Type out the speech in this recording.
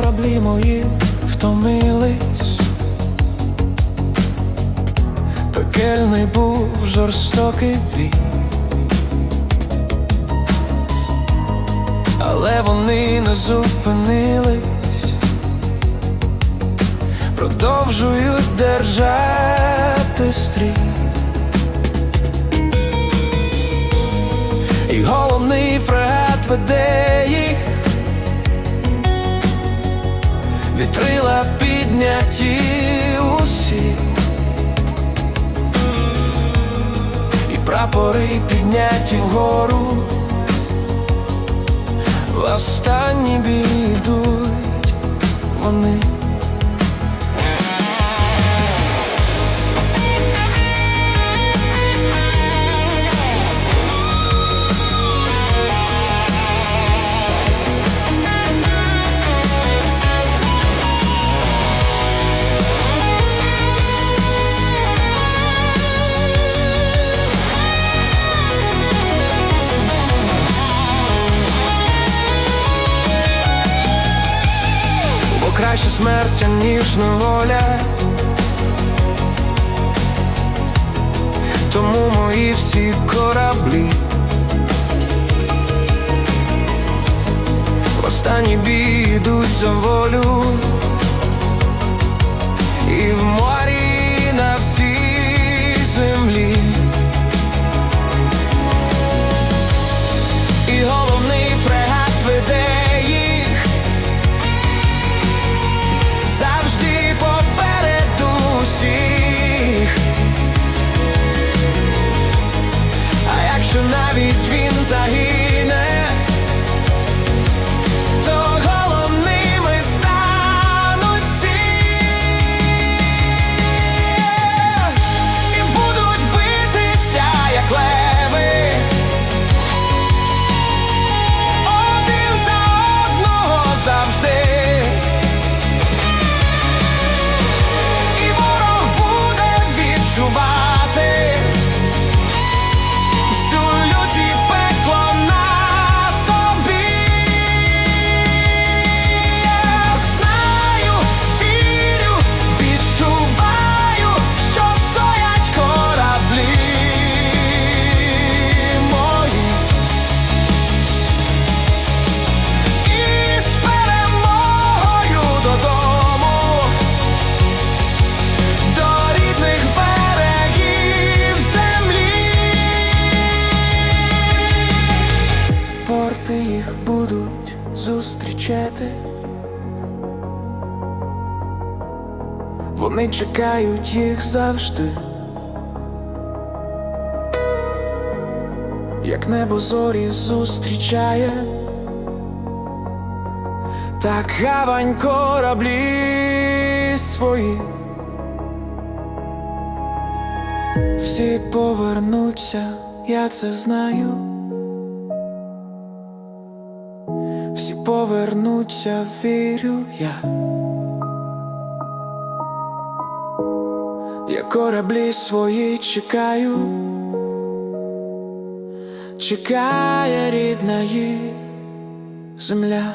Очі мої втомились, пекельний був жорстокий бій, але вони не зупинились, продовжують держати стрій. І головний фрегат веде їх Вітрила підняті усі. І прапори підняті вгору. В останні бій вони смерть, ніжна воля, Тому мої всі кораблі. В останній бій йдуть за волю. І в морі зустрічати. Вони чекають їх завжди. Як небо зорі зустрічає, так гавань кораблі свої. Всі повернуться, я це знаю. Повернуться, вірю я. Я кораблі свої чекаю, чекає рідна її земля.